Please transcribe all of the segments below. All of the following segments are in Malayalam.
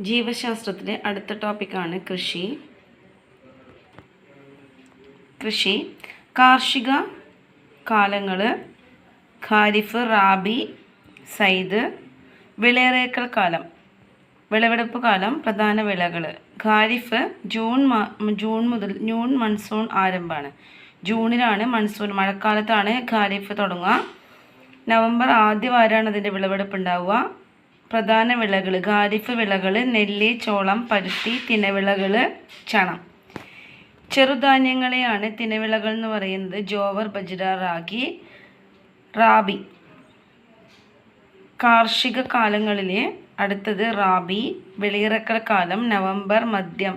ജീവശാസ്ത്രത്തിലെ അടുത്ത ടോപ്പിക്കാണ് കൃഷി. കൃഷി. കാർഷിക കാലങ്ങൾ ഖാരിഫ് റാബി സൈദ് വിളയിറക്കൽ കാലം. വിളവെടുപ്പ് കാലം പ്രധാന വിളകൾ ഖാരിഫ് ജൂൺ ജൂൺ മുതൽ ജൂൺ മൺസൂൺ ആരംഭമാണ്. ജൂണിലാണ് മൺസൂൺ മഴക്കാലത്താണ് ഖാരിഫ് തുടങ്ങുക. നവംബർ ആദ്യ വാരമാണ് അതിന്റെ വിളവെടുപ്പ് ഉണ്ടാവുക. പ്രധാന വിളകൾ ഖാരിഫ് വിളകൾ നെല്ല് ചോളം പരുത്തി തിനവിളകൾ ചണം. ചെറുധാന്യങ്ങളെയാണ് തിനവിളകൾ എന്ന് പറയുന്നത്. ജോവർ ബജ്ര റാഗി റാബി. കാർഷിക കാലങ്ങളിൽ അടുത്തത് റാബി വെളിയിറക്കൽ കാലം നവംബർ മധ്യം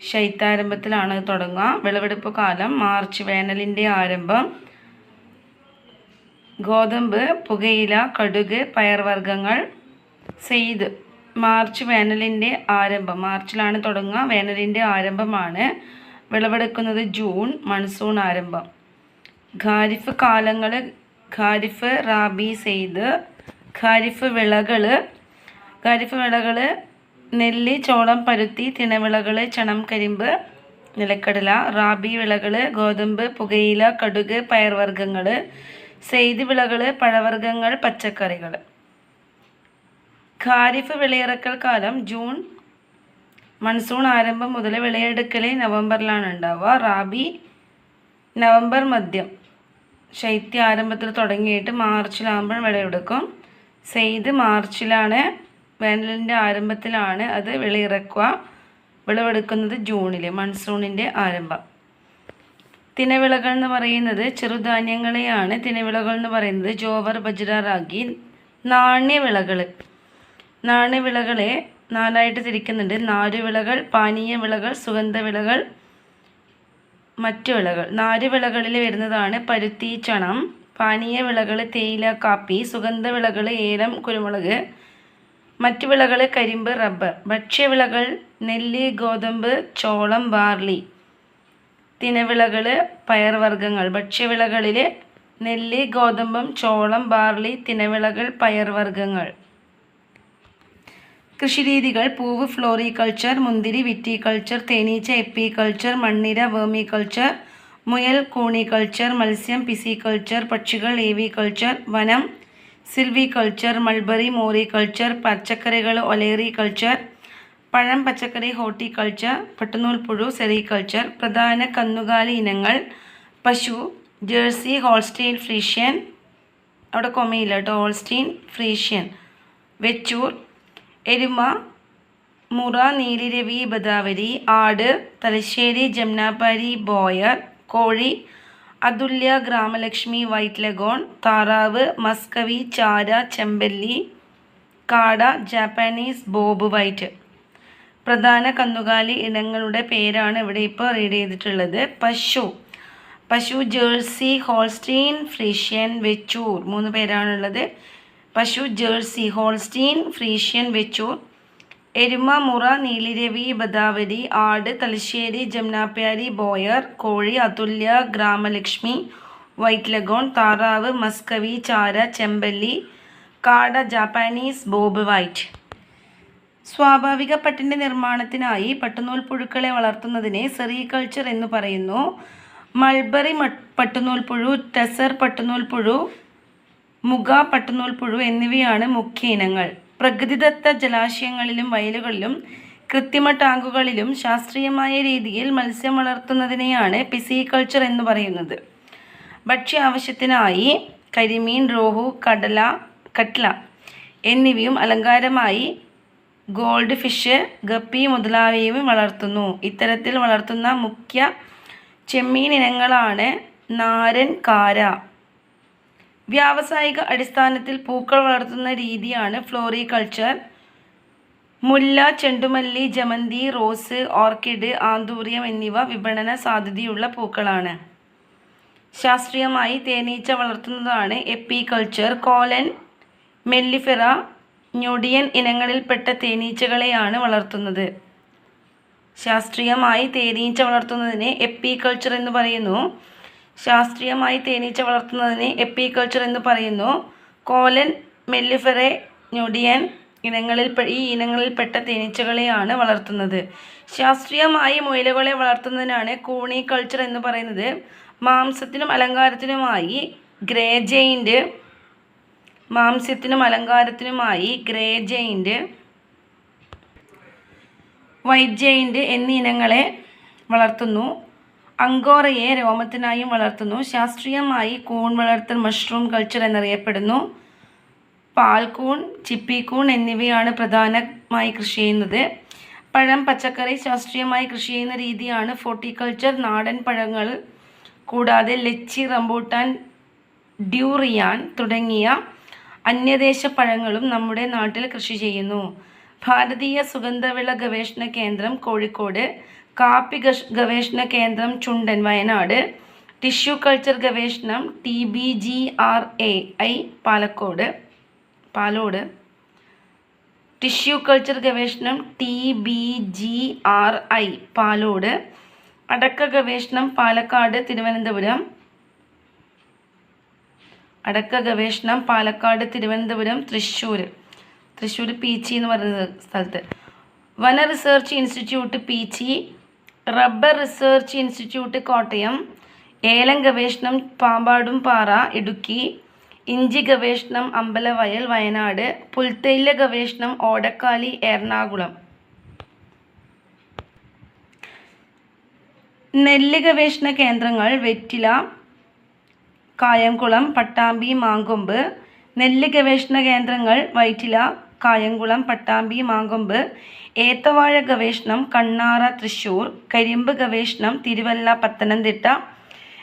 ശൈത്യാരംഭത്തിലാണ് തുടങ്ങുക. വിളവെടുപ്പ് കാലം മാർച്ച് വേനലിന്റെ ആരംഭം ഗോതമ്പ് പുകയില കടുക് പയർവർഗങ്ങൾ സെയ്ത്. മാർച്ച് വേനലിന്റെ ആരംഭം. മാർച്ചിലാണ് തുടങ്ങുക. വേനലിന്റെ ആരംഭമാണ് വിളവെടുക്കുന്നത് ജൂൺ മൺസൂൺ ആരംഭം. ഖാരിഫ് കാലങ്ങൾ ഖാരിഫ് റാബി സെയ്ത് ഖാരിഫ് വിളകൾ ഖാരിഫ് വിളകൾ നെല്ല് ചോളം പരുത്തി തിണവിളകൾ ചണം കരിമ്പ് നിലക്കടല റാബി വിളകൾ ഗോതമ്പ് പുകയില കടുക് പയർവർഗങ്ങൾ സെയ്ത് വിളകൾ പഴവർഗങ്ങൾ പച്ചക്കറികൾ ഖാരിഫ് വിളയിറക്കൽ കാലം ജൂൺ മൺസൂൺ ആരംഭം മുതൽ വിളയെടുക്കൽ നവംബറിലാണ് ഉണ്ടാവുക. റാബി നവംബർ മധ്യം ശൈത്യ ആരംഭത്തിൽ തുടങ്ങിയിട്ട് മാർച്ചിലാകുമ്പോൾ വിളയെടുക്കും. സെയ്ത് മാർച്ചിലാണ് വേനലിന്റെ ആരംഭത്തിലാണ് അത് വിളയിറക്കുക. വിളവെടുക്കുന്നത് ജൂണിൽ മൺസൂണിന്റെ ആരംഭം. തിനവിളകൾ എന്ന് പറയുന്നത് ചെറുധാന്യങ്ങളെയാണ്. തിനവിളകൾ എന്ന് പറയുന്നത് ജോവർ ബജ്ര റാഗി നാണ്യവിളകൾ നാണ്യവിളകളെ നാലായിട്ട് തിരിക്കുന്നുണ്ട്. നാരുവിളകൾ പാനീയ വിളകൾ സുഗന്ധവിളകൾ മറ്റു വിളകൾ നാരുവിളകളിൽ വരുന്നതാണ് പരുത്തി ചണം പാനീയ വിളകൾ തേയില കാപ്പി സുഗന്ധവിളകൾ ഏലം കുരുമുളക്. മറ്റു വിളകൾ കരിമ്പ് റബ്ബർ. ഭക്ഷ്യവിളകൾ നെല്ല് ഗോതമ്പ് ചോളം ബാർലി. തിനവിളകൾ പയർവർഗങ്ങൾ. ഭക്ഷ്യവിളകളിൽ നെല്ല് ഗോതമ്പം ചോളം ബാർലി തിനവിളകൾ പയർവർഗങ്ങൾ. കൃഷിരീതികൾ പൂവ് ഫ്ലോറികൾച്ചർ മുന്തിരി വിറ്റികൾച്ചർ തേനീച്ച എപ്പിക്കൾച്ചർ മണ്ണിര വേമികൾച്ചർ മുയൽ കൂണിക്കൾച്ചർ മത്സ്യം പിസിക്കൾച്ചർ പക്ഷികൾ ഏവിക്കൾച്ചർ വനം സിൽവിക്കൾച്ചർ മൾബറി മോറികൾച്ചർ പച്ചക്കറികൾ ഒലേറികൾച്ചർ പഴം പച്ചക്കറി ഹോർട്ടിക്കൾച്ചർ പട്ടുനൂൽപ്പുഴു സെറികൾച്ചർ പ്രധാന കന്നുകാലി ഇനങ്ങൾ പശു ജേഴ്സി ഹോൾസ്റ്റീൻ ഫ്രീഷ്യൻ അവിടെ കൊമയില്ല കേട്ടോ ഹോൾസ്റ്റീൻ ഫ്രീഷ്യൻ വെച്ചൂർ എരുമ മുറ നീലിരവി ബദാവരി ആട് തലശ്ശേരി ജംനാപാരി ബോയർ കോഴി അതുല്യ ഗ്രാമലക്ഷ്മി വൈറ്റ് ലഗോൺ താറാവ് മസ്കവി ചാര ചെമ്പല്ലി കാട ജാപ്പാനീസ് ബോബ് വൈറ്റ്. പ്രധാന കന്നുകാലി ഇനങ്ങളുടെ പേരാണ് ഇവിടെ ഇപ്പോൾ റീഡ് ചെയ്തിട്ടുള്ളത്. പശു. പശു ജേഴ്സി ഹോൾസ്റ്റീൻ ഫ്രീഷ്യൻ വെച്ചൂർ. മൂന്ന് പേരാണുള്ളത്. പശു ജേഴ്സി ഹോൾസ്റ്റീൻ ഫ്രീഷ്യൻ വെച്ചൂർ. എരുമ മുറ നീലിരവി ബദാവരി ആട് തലശ്ശേരി ജംനാപ്യാരി ബോയർ കോഴി അതുല്യ ഗ്രാമലക്ഷ്മി വൈറ്റ് ലഗോൺ താറാവ് മസ്കവി ചാര ചെമ്പല്ലി കാട ജാപ്പാനീസ് ബോബ് വൈറ്റ്. സ്വാഭാവിക പട്ടിന്റെ നിർമ്മാണത്തിനായി പട്ടുനൂൽ പുഴുക്കളെ വളർത്തുന്നതിനെ സെറികൾച്ചർ എന്ന് പറയുന്നു. മൾബറി പട്ടുനൂൽ പുഴു ടെസർ പട്ടുനൂൽ പുഴു മുഗ പട്ടുനൂൽ പുഴു എന്നിവയാണ് മുഖ്യ ഇനങ്ങൾ. പ്രകൃതിദത്ത ജലാശയങ്ങളിലും വയലുകളിലും കൃത്രിമ ടാങ്കുകളിലും ശാസ്ത്രീയമായ രീതിയിൽ മത്സ്യം വളർത്തുന്നതിനെയാണ് പിസികൾച്ചർ എന്ന് പറയുന്നത്. ഭക്ഷ്യ ആവശ്യത്തിനായി കരിമീൻ റോഹു കടല കട്ല എന്നിവയും അലങ്കാരമായി ഗോൾഡ് ഫിഷ് ഗപ്പി മുതലായവയും വളർത്തുന്നു. ഇത്തരത്തിൽ വളർത്തുന്ന മുഖ്യ ചെമ്മീൻ ഇനങ്ങളാണ് നാരൻ കാര. വ്യാവസായിക അടിസ്ഥാനത്തിൽ പൂക്കൾ വളർത്തുന്ന രീതിയാണ് ഫ്ലോറികൾച്ചർ. മുല്ല ചെണ്ടുമല്ലി ജമന്തി റോസ് ഓർക്കിഡ് ആന്തൂറിയം എന്നിവ വിപണന സാധ്യതയുള്ള പൂക്കളാണ്. ശാസ്ത്രീയമായി തേനീച്ച വളർത്തുന്നതാണ് എപ്പികൾച്ചർ. കോലൻ മെല്ലിഫെറ ഞൊടിയൻ ഇനങ്ങളിൽപ്പെട്ട തേനീച്ചകളെയാണ് വളർത്തുന്നത്. ശാസ്ത്രീയമായി തേനീച്ച വളർത്തുന്നതിനെ എപ്പിക്കൾച്ചർ എന്ന് പറയുന്നു. ശാസ്ത്രീയമായി തേനീച്ച വളർത്തുന്നതിനെ എപ്പിക്കൾച്ചർ എന്ന് പറയുന്നു. കോലൻ മെല്ലിഫെറെ ഞൊടിയൻ ഇനങ്ങളിൽ ഈ ഇനങ്ങളിൽപ്പെട്ട തേനീച്ചകളെയാണ് വളർത്തുന്നത്. ശാസ്ത്രീയമായി മുയലുകളെ വളർത്തുന്നതിനാണ് കൂണി കൾച്ചർ എന്ന് പറയുന്നത്. മാംസത്തിനും അലങ്കാരത്തിനുമായി ഗ്രേ ജെയിന്റ് മാംസ്യത്തിനും അലങ്കാരത്തിനുമായി ഗ്രേ ജെയിന്റ് വൈറ്റ് ജെയിന്റ് എന്നീ ഇനങ്ങളെ വളർത്തുന്നു. അങ്കോറയെ രോമത്തിനായും വളർത്തുന്നു. ശാസ്ത്രീയമായി കൂൺ വളർത്തൽ മഷ്റൂം കൾച്ചർ എന്നറിയപ്പെടുന്നു. പാൽക്കൂൺ ചിപ്പിക്കൂൺ എന്നിവയാണ് പ്രധാനമായി കൃഷി ചെയ്യുന്നത്. പഴം പച്ചക്കറി ശാസ്ത്രീയമായി കൃഷി ചെയ്യുന്ന രീതിയാണ് ഫോർട്ടിക്കൾച്ചർ നാടൻ പഴങ്ങൾ കൂടാതെ ലച്ചി റംബൂട്ടാൻ ഡ്യൂറിയാൻ തുടങ്ങിയ അന്യദേശ പഴങ്ങളും നമ്മുടെ നാട്ടിൽ കൃഷി ചെയ്യുന്നു. ഭാരതീയ സുഗന്ധവിള ഗവേഷണ കേന്ദ്രം കോഴിക്കോട് കാപ്പി ഗവേഷണ കേന്ദ്രം ചുണ്ടൻ വയനാട് ടിഷ്യൂ കൾച്ചർ ഗവേഷണം T B G R A I Palakkode Palode. Tissue culture ഗവേഷണം T B G R I Palode. അടക്ക ഗവേഷണം പാലക്കാട് തിരുവനന്തപുരം. അടക്ക ഗവേഷണം പാലക്കാട് തിരുവനന്തപുരം തൃശ്ശൂർ തൃശ്ശൂർ പീച്ചി എന്ന് പറയുന്ന സ്ഥലത്ത്. വന research institute Peechi rubber research institute Kottayam ഏലം ഗവേഷണം പാമ്പാടും പാറ ഇടുക്കി ഇഞ്ചി ഗവേഷണം അമ്പലവയൽ വയനാട് പുൽത്തൈല ഗവേഷണം ഓടക്കാലി എറണാകുളം. നെല്ല് ഗവേഷണ കേന്ദ്രങ്ങൾ വെറ്റില കായംകുളം പട്ടാമ്പി മാങ്കൊമ്പ്. നെല്ല് ഗവേഷണ കേന്ദ്രങ്ങൾ വൈറ്റില കായംകുളം പട്ടാമ്പി മാങ്കൊമ്പ്. ഏത്തവാഴ ഗവേഷണം കണ്ണാറ തൃശ്ശൂർ. കരിമ്പ് ഗവേഷണം തിരുവല്ല പത്തനംതിട്ട.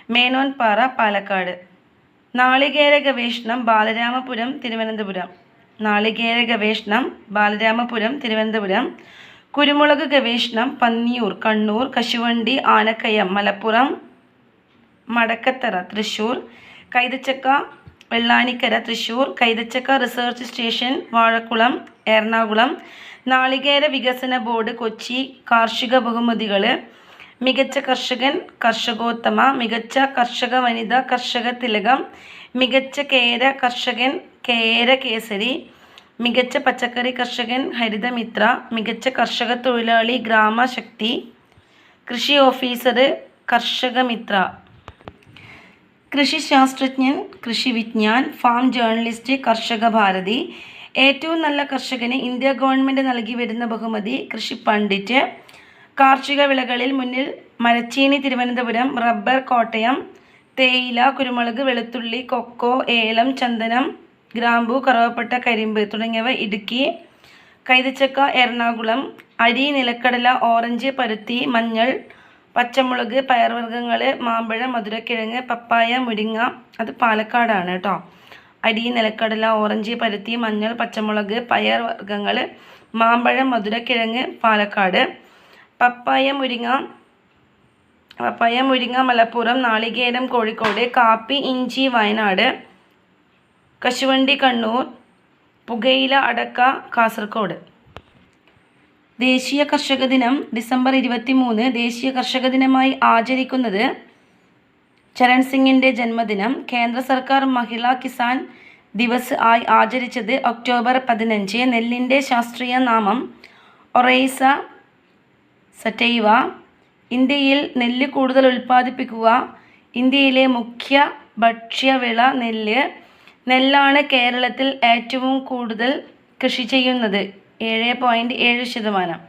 മേനോൻപാറ പാലക്കാട്. നാളികേര ഗവേഷണം ബാലരാമപുരം തിരുവനന്തപുരം. നാളികേര ഗവേഷണം ബാലരാമപുരം തിരുവനന്തപുരം. കുരുമുളക് ഗവേഷണം പന്നിയൂർ കണ്ണൂർ. കശുവണ്ടി ആനക്കയം മലപ്പുറം. മടക്കത്തറ തൃശ്ശൂർ. കൈതച്ചക്ക വെള്ളാനിക്കര തൃശൂർ കൈതച്ചക്ക റിസർച്ച് സ്റ്റേഷൻ വാഴക്കുളം എറണാകുളം നാളികേര വികസന ബോർഡ് കൊച്ചി കാർഷിക ബഹുമതികൾ മികച്ച കർഷകൻ കർഷകോത്തമ മികച്ച കർഷക വനിത കർഷക തിലകം മികച്ച കേര കർഷകൻ കേര കേസരി മികച്ച പച്ചക്കറി കർഷകൻ ഹരിതമിത്ര മികച്ച കർഷക തൊഴിലാളി ഗ്രാമശക്തി കൃഷി ഓഫീസർ കർഷകമിത്ര. കൃഷി ശാസ്ത്രജ്ഞൻ കൃഷി വിജ്ഞാൻ ഫാം ജേർണലിസ്റ്റ് കർഷക ഭാരതി ഏറ്റവും നല്ല കർഷകന് ഇന്ത്യ ഗവൺമെന്റ് നൽകി വരുന്ന ബഹുമതി കൃഷി പണ്ഡിറ്റ്. കാർഷിക വിളകളിൽ മുന്നിൽ മരച്ചീനി തിരുവനന്തപുരം റബ്ബർ കോട്ടയം തേയില കുരുമുളക് വെളുത്തുള്ളി കൊക്കോ ഏലം ചന്ദനം ഗ്രാമ്പു കറുവപ്പട്ട കരിമ്പ് തുടങ്ങിയവ ഇടുക്കി. കൈതച്ചക്ക എറണാകുളം അരി നിലക്കടല ഓറഞ്ച് പരുത്തി മഞ്ഞൾ പച്ചമുളക് പയർവർഗങ്ങൾ മാമ്പഴം മധുരക്കിഴങ്ങ് പപ്പായ മുരിങ്ങ അത് പാലക്കാടാണ് കേട്ടോ. അരി നിലക്കടല ഓറഞ്ച് പരുത്തി മഞ്ഞൾ പച്ചമുളക് പയർ വർഗങ്ങൾ മാമ്പഴം മധുരക്കിഴങ്ങ് പാലക്കാട്. പപ്പായ മുരിങ്ങ പപ്പായ മുരിങ്ങ മലപ്പുറം നാളികേരം കോഴിക്കോട് കാപ്പി ഇഞ്ചി വയനാട് കശുവണ്ടി കണ്ണൂർ പുകയില അടക്ക കാസർഗോഡ് ദേശീയ കർഷക ദിനം ഡിസംബർ ഇരുപത്തി മൂന്ന് ദേശീയ കർഷക ദിനമായി ആചരിക്കുന്നത് ചരൺ സിംഗിന്റെ ജന്മദിനം. കേന്ദ്ര സർക്കാർ മഹിളാ കിസാൻ ദിവസ് ആയി ആചരിച്ചത് ഒക്ടോബർ പതിനഞ്ച്. നെല്ലിന്റെ ശാസ്ത്രീയ നാമം ഒറൈസ സറ്റൈവ. ഇന്ത്യയിൽ നെല്ല് കൂടുതൽ ഉൽപ്പാദിപ്പിക്കുക. ഇന്ത്യയിലെ മുഖ്യ ഭക്ഷ്യവിള നെല്ല്. നെല്ലാണ് കേരളത്തിൽ ഏറ്റവും കൂടുതൽ കൃഷി ചെയ്യുന്നത്. ഏഴ് പോയിന്റ് ഏഴ് ശതമാനം.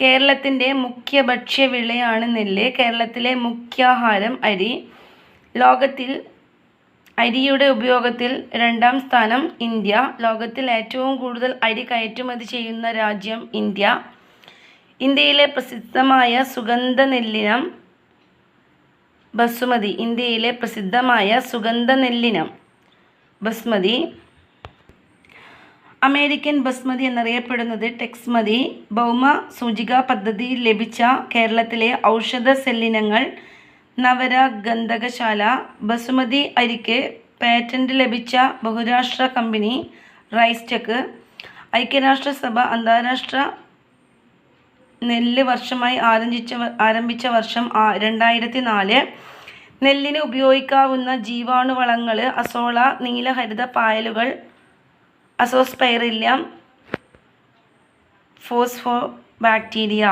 കേരളത്തിന്റെ മുഖ്യ ഭക്ഷ്യവിളയാണ് നെല്ല്. കേരളത്തിലെ മുഖ്യാഹാരം അരി. ലോകത്തിൽ അരിയുടെ ഉപയോഗത്തിൽ രണ്ടാം സ്ഥാനം ഇന്ത്യ. ലോകത്തിൽ ഏറ്റവും കൂടുതൽ അരി കയറ്റുമതി ചെയ്യുന്ന രാജ്യം ഇന്ത്യ. ഇന്ത്യയിലെ പ്രസിദ്ധമായ സുഗന്ധ നെല്ലിനം ബസുമതി. ഇന്ത്യയിലെ പ്രസിദ്ധമായ സുഗന്ധ നെല്ലിനം ബസ്മതി. അമേരിക്കൻ ബസ്മതി എന്നറിയപ്പെടുന്നത് ടെക്സ്മതി. ഭൗമ സൂചിക പദ്ധതി ലഭിച്ച കേരളത്തിലെ ഔഷധ സെല്ലിനങ്ങൾ. നവര ഗന്ധകശാല. ബസുമതി അരിക്ക് പാറ്റന്റ് ലഭിച്ച ബഹുരാഷ്ട്ര കമ്പനി റൈസ്റ്റെക് ഐക്യരാഷ്ട്രസഭ അന്താരാഷ്ട്ര നെല്ല് വർഷമായി ആരംഭിച്ച ആരംഭിച്ച വർഷം രണ്ടായിരത്തി നാല് നെല്ലിന് ഉപയോഗിക്കാവുന്ന ജീവാണുവളങ്ങൾ അസോള നീലഹരിത പായലുകൾ അസോസ്പൈറില്ലം ഫോസ്ഫോ ബാക്ടീരിയ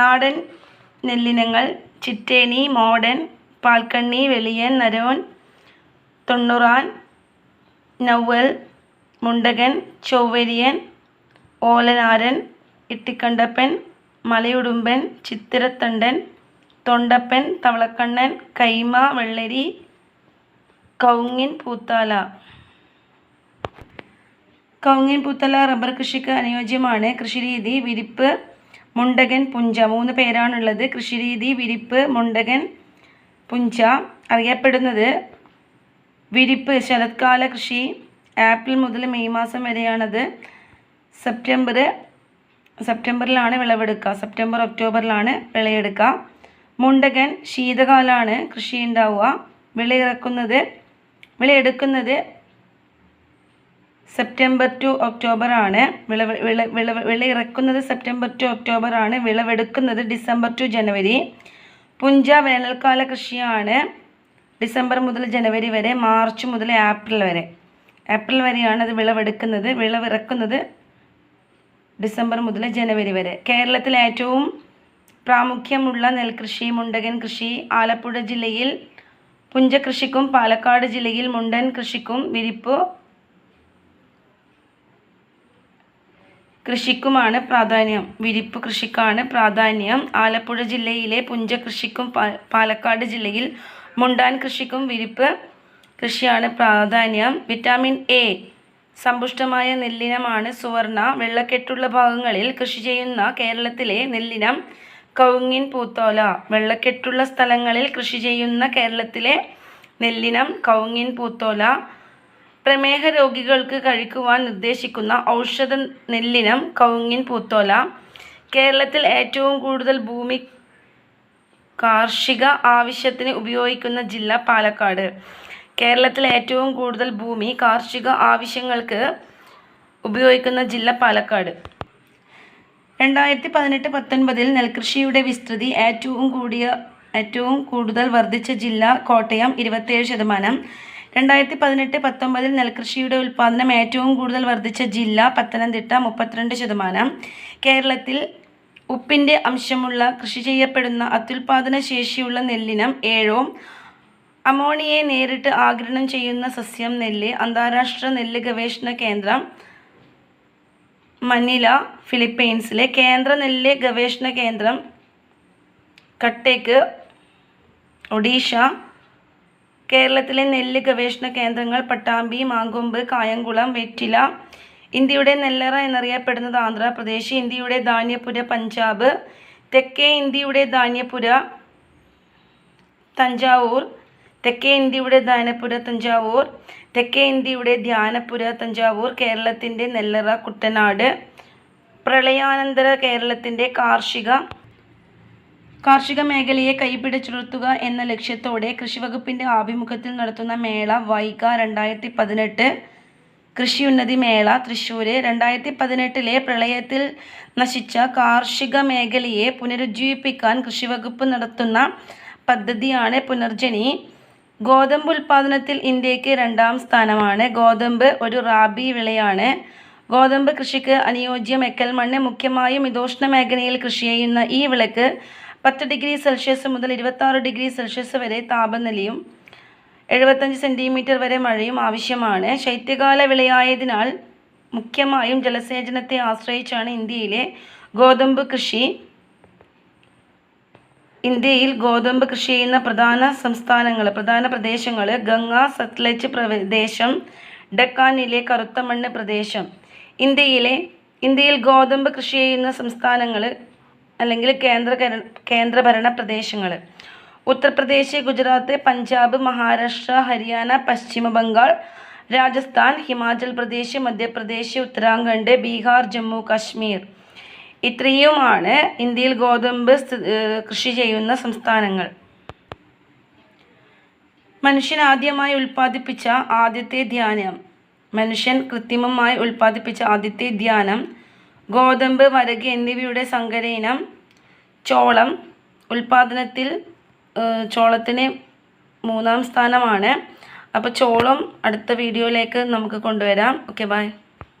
നാടൻ നെല്ലിനങ്ങൾ ചിറ്റേനി മോഡൻ പാൽക്കണ്ണി വെളിയൻ നരോൻ തൊണ്ണൂറാൻ നവ്വൽ മുണ്ടകൻ ചൊവ്വരിയൻ ഓലനാരൻ ഇട്ടിക്കണ്ടപ്പൻ മലയുടുമ്പൻ ചിത്തിരത്തണ്ടൻ തൊണ്ടപ്പൻ തവളക്കണ്ണൻ കൈമ വെള്ളരി കൗങ്ങിൻ പൂത്താല. കൗങ്ങിൻ പുത്തല റബ്ബർ കൃഷിക്ക് അനുയോജ്യമാണ്. കൃഷിരീതി വിരിപ്പ് മുണ്ടകൻ പുഞ്ച. മൂന്ന് പേരാണുള്ളത്. കൃഷിരീതി വിരിപ്പ് മുണ്ടകൻ പുഞ്ച. അറിയപ്പെടുന്നത് വിരിപ്പ് ശരത്കാല കൃഷി ഏപ്രിൽ മുതൽ മെയ് മാസം വരെയാണത്. സെപ്റ്റംബർ സെപ്റ്റംബറിലാണ് വിളവെടുക്കുക. സെപ്റ്റംബർ ഒക്ടോബറിലാണ് വിളയെടുക്കുക. മുണ്ടകൻ ശീതകാലമാണ് കൃഷി ഉണ്ടാവുക വിളയിറക്കുന്നത് വിളയെടുക്കുന്നത് സെപ്റ്റംബർ ടു ഒക്ടോബർ ആണ് വിളവ് വിള വിളവ് ഇറക്കുന്നത് സെപ്റ്റംബർ ടു ഒക്ടോബർ ആണ് വിളവെടുക്കുന്നത് ഡിസംബർ ടു ജനുവരി. പുഞ്ച വേനൽക്കാല കൃഷിയാണ് ഡിസംബർ മുതൽ ജനുവരി വരെ മാർച്ച് മുതൽ ഏപ്രിൽ വരെ. ഏപ്രിൽ വരെയാണ് അത് വിളവെടുക്കുന്നത്. വിളവിറക്കുന്നത് ഡിസംബർ മുതൽ ജനുവരി വരെ. കേരളത്തിൽ ഏറ്റവും പ്രാമുഖ്യമുള്ള നെൽകൃഷി മുണ്ടകൻ കൃഷി ആലപ്പുഴ ജില്ലയിൽ പുഞ്ചകൃഷിക്കും പാലക്കാട് ജില്ലയിൽ മുണ്ടൻ കൃഷിക്കും വിരിപ്പ് കൃഷിക്കുമാണ് പ്രാധാന്യം. വിരിപ്പ് കൃഷിക്കാണ് പ്രാധാന്യം. ആലപ്പുഴ ജില്ലയിലെ പുഞ്ച കൃഷിക്കും പാലക്കാട് ജില്ലയിൽ മുണ്ടാൻ കൃഷിക്കും വിരിപ്പ് കൃഷിയാണ് പ്രാധാന്യം. വിറ്റാമിൻ എ സമ്പുഷ്ടമായ നെല്ലിനമാണ് സുവർണ. വെള്ളക്കെട്ടുള്ള ഭാഗങ്ങളിൽ കൃഷി ചെയ്യുന്ന കേരളത്തിലെ നെല്ലിനം കൗങ്ങിൻ പൂത്തോല. വെള്ളക്കെട്ടുള്ള സ്ഥലങ്ങളിൽ കൃഷി ചെയ്യുന്ന കേരളത്തിലെ നെല്ലിനം കൗങ്ങിൻ പൂത്തോല. പ്രമേഹ രോഗികൾക്ക് കഴിക്കുവാൻ നിർദ്ദേശിക്കുന്ന ഔഷധ നെല്ലിനം കൗങ്ങിൻ പൂത്തോല. കേരളത്തിൽ ഏറ്റവും കൂടുതൽ ഭൂമി കാർഷിക ആവശ്യത്തിന് ഉപയോഗിക്കുന്ന ജില്ല പാലക്കാട്. കേരളത്തിൽ ഏറ്റവും കൂടുതൽ ഭൂമി കാർഷിക ആവശ്യങ്ങൾക്ക് ഉപയോഗിക്കുന്ന ജില്ല പാലക്കാട്. രണ്ടായിരത്തി പതിനെട്ട് പത്തൊൻപതിൽ നെൽകൃഷിയുടെ വിസ്തൃതി ഏറ്റവും കൂടിയ ഏറ്റവും കൂടുതൽ വർദ്ധിച്ച ജില്ല കോട്ടയം ഇരുപത്തേഴ് ശതമാനം. രണ്ടായിരത്തി പതിനെട്ട് പത്തൊമ്പതിൽ നെൽകൃഷിയുടെ ഉൽപ്പാദനം ഏറ്റവും കൂടുതൽ വർദ്ധിച്ച ജില്ല പത്തനംതിട്ട മുപ്പത്തിരണ്ട് ശതമാനം. കേരളത്തിൽ ഉപ്പിന്റെ അംശമുള്ള കൃഷി ചെയ്യപ്പെടുന്ന അത്യുൽപാദന ശേഷിയുള്ള നെല്ലിനം ഏഴോം. അമോണിയെ നേരിട്ട് ആഗിരണം ചെയ്യുന്ന സസ്യം നെല്ല് അന്താരാഷ്ട്ര നെല്ല് ഗവേഷണ കേന്ദ്രം മനില ഫിലിപ്പീൻസിലെ കേന്ദ്ര നെല്ല് ഗവേഷണ കേന്ദ്രം കട്ടേക്ക് ഒഡീഷ കേരളത്തിലെ നെല്ല് ഗവേഷണ കേന്ദ്രങ്ങൾ പട്ടാമ്പി മാങ്കൊമ്പ് കായംകുളം വെറ്റില ഇന്ത്യയുടെ നെല്ലറ എന്നറിയപ്പെടുന്നത് ആന്ധ്രാപ്രദേശ് ഇന്ത്യയുടെ ധാന്യപുര പഞ്ചാബ് തെക്കേ ഇന്ത്യയുടെ ധാന്യപുര തഞ്ചാവൂർ തെക്കേ ഇന്ത്യയുടെ ധാനപുര തഞ്ചാവൂർ തെക്കേ ഇന്ത്യയുടെ ധ്യാനപുര തഞ്ചാവൂർ കേരളത്തിന്റെ നെല്ലറ കുട്ടനാട് പ്രളയാനന്തര കേരളത്തിന്റെ കാർഷിക കാർഷിക മേഖലയെ കൈപിടിച്ചുയർത്തുക എന്ന ലക്ഷ്യത്തോടെ കൃഷിവകുപ്പിന്റെ ആഭിമുഖ്യത്തിൽ നടത്തുന്ന മേള വൈക രണ്ടായിരത്തി പതിനെട്ട് കൃഷിയുന്നതി മേള തൃശ്ശൂർ രണ്ടായിരത്തി പതിനെട്ടിലെ പ്രളയത്തിൽ നശിച്ച കാർഷിക മേഖലയെ പുനരുജ്ജീവിപ്പിക്കാൻ കൃഷിവകുപ്പ് നടത്തുന്ന പദ്ധതിയാണ് പുനർജനി. ഗോതമ്പ് ഉൽപ്പാദനത്തിൽ ഇന്ത്യയ്ക്ക് രണ്ടാം സ്ഥാനമാണ്. ഗോതമ്പ് ഒരു റാബി വിളയാണ്. ഗോതമ്പ് കൃഷിക്ക് അനുയോജ്യം എക്കൽ മണ്ണ് മുഖ്യമായും മിതോഷ്ണ മേഖലയിൽ കൃഷി ചെയ്യുന്ന ഈ വിളക്ക് പത്ത് ഡിഗ്രി സെൽഷ്യസ് മുതൽ ഇരുപത്താറ് ഡിഗ്രി സെൽഷ്യസ് വരെ താപനിലയും എഴുപത്തഞ്ച് സെന്റിമീറ്റർ വരെ മഴയും ആവശ്യമാണ്. ശൈത്യകാല വിളയായതിനാൽ മുഖ്യമായും ജലസേചനത്തെ ആശ്രയിച്ചാണ് ഇന്ത്യയിലെ ഗോതമ്പ് കൃഷി. ഇന്ത്യയിൽ ഗോതമ്പ് കൃഷി ചെയ്യുന്ന പ്രധാന സംസ്ഥാനങ്ങൾ പ്രധാന പ്രദേശങ്ങൾ ഗംഗ സത്ലജ് പ്രദേശം ഡക്കാനിലെ കറുത്ത മണ്ണ് പ്രദേശം. ഇന്ത്യയിലെ ഇന്ത്യയിൽ ഗോതമ്പ് കൃഷി ചെയ്യുന്ന സംസ്ഥാനങ്ങൾ അല്ലെങ്കിൽ കേന്ദ്ര കേന്ദ്രഭരണ പ്രദേശങ്ങൾ. ഉത്തർപ്രദേശ് ഗുജറാത്ത് പഞ്ചാബ് മഹാരാഷ്ട്ര ഹരിയാന പശ്ചിമ ബംഗാൾ രാജസ്ഥാൻ ഹിമാചൽ പ്രദേശ് മധ്യപ്രദേശ് ഉത്തരാഖണ്ഡ് ബീഹാർ ജമ്മു കാശ്മീർ. ഇത്രയുമാണ് ഇന്ത്യയിൽ ഗോതമ്പ് കൃഷി ചെയ്യുന്ന സംസ്ഥാനങ്ങൾ. മനുഷ്യൻ ആദ്യമായി ഉൽപ്പാദിപ്പിച്ച ആദ്യത്തെ ധ്യാനം. മനുഷ്യൻ കൃത്രിമമായി ഉൽപ്പാദിപ്പിച്ച ആദ്യത്തെ ധ്യാനം ഗോതമ്പ് വരക് എന്നിവയുടെ സങ്കര ഇനം ചോളം ഉൽപാദനത്തിൽ ചോളത്തിന് മൂന്നാം സ്ഥാനമാണ്. അപ്പോൾ ചോളം അടുത്ത വീഡിയോയിലേക്ക് നമുക്ക് കൊണ്ടുവരാം. Okay bye